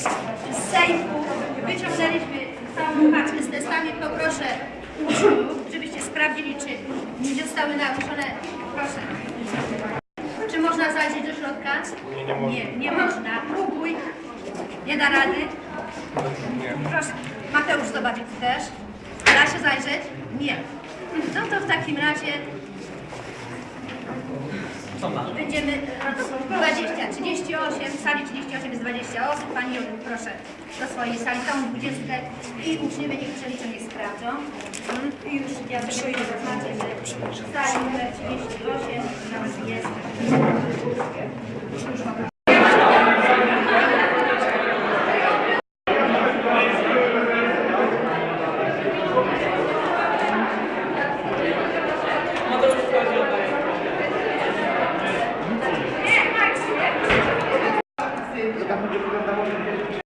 z sejfu wyciągnęliśmy całą paczkę z testami. Poproszę uczniów, żebyście sprawdzili, czy nie zostały naruszone. Proszę. Czy można zajrzeć do środka? Nie, nie można. Nie, nie można. Próbuj. Nie da rady? Nie. Proszę. Mateusz zobaczyć też. Da się zajrzeć? Nie. No to w takim razie będziemy 20, 38, w sali 38 jest 20 osób. Pani Jolu, proszę do swojej sali, całą 20 i uczniowie niech przeliczą, niech sprawdzą. Mhm. I już ja sobie zaznaczę, że w sali numer 38 nawet jest. Już Когда мы уже будем довольны,